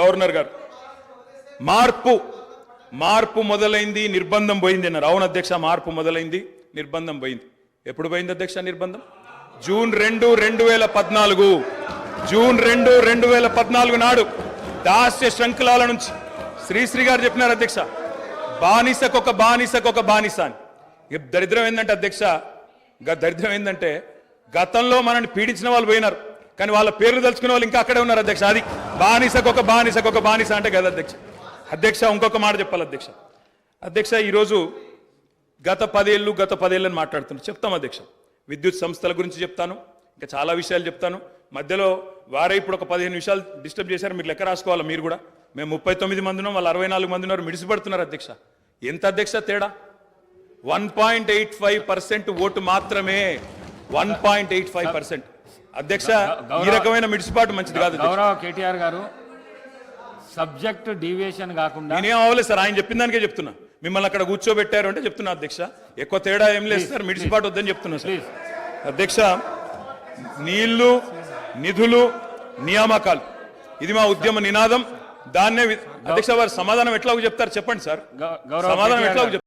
Governor గారు మార్పు మార్పు మొదలైంది నిర్బంధం పోయింది అన్నారు. అవును అధ్యక్ష మార్పు మొదలైంది నిర్బంధం పోయింది. ఎప్పుడు పోయింది అధ్యక్ష నిర్బంధం? జూన్ రెండు రెండు వేల పద్నాలుగు. జూన్ రెండు రెండు వేల పద్నాలుగు నాడు దాస్య శృంఖలాల నుంచి శ్రీశ్రీ గారు చెప్పినారు అధ్యక్ష. బానిసకొక బానిసకొక బానిస అని. దరిద్రం ఏంటంటే అధ్యక్ష గ- దరిద్రం ఏంటంటే గతంలో మనల్ని పీడించిన వాళ్ళు పోయినారు. కానీ వాళ్ళ పేర్లు తలుచుకునే వాళ్ళు ఇంకా అక్కడే ఉన్నారు అధ్యక్ష. అది బానిసకొక బానిసకొక బానిస అంటే కదా అధ్యక్ష. అధ్యక్ష ఇంకొక మాట చెప్పాలి అధ్యక్ష. అధ్యక్ష ఈరోజు గత పదేళ్ళు గత పదేళ్ళని మాట్లాడుతున్నాను చెప్తాం అధ్యక్ష. విద్యుత్ సంస్థల గురించి చెప్తాను. ఇంకా చాలా విషయాలు చెప్తాను. మధ్యలో వారే ఇప్పుడు ఒక పదిహేను నిమిషాలు డిస్టర్బ్ చేశారు. మీరు లెక్క రాసుకోవాలి? మీరు కూడా. మేము ముప్పై తొమ్మిది మంది ఉన్నాం. వాళ్ళు అరవై నాలుగు మంది ఉన్నారు. మిడిసిపడుతున్నారు అధ్యక్ష. ఎంత అధ్యక్ష తేడా? One point eight five percent vote మాత్రమే. One point eight five percent. అధ్యక్ష ఈ రకమైన మిడిసిపాటు మంచిది కాదు. గౌరవ కేటీఆర్ గారు సబ్జెక్ట్ డీవియేషన్ కాకుండా నేనేం అవ్వలేదు సార్ ఆయన చెప్పిన దానికే చెప్తున్నా. మిమ్మల్ని అక్కడ కూర్చోబెట్టారు అంటే చెప్తున్నా అధ్యక్ష. ఎక్కువ తేడా ఏం లేదు సార్ మిడిసిపాటు వద్దని చెప్తున్నా సార్. అధ్యక్ష నీళ్ళు నిధులు నియామకాలు. ఇది మా ఉద్యమ నినాదం. దాన్నే అధ్యక్ష వారు సమాధానం ఎట్లా చెప్తారు చెప్పండి సార్. సమాధానం కేటీఆర్ ఎట్లా గారు.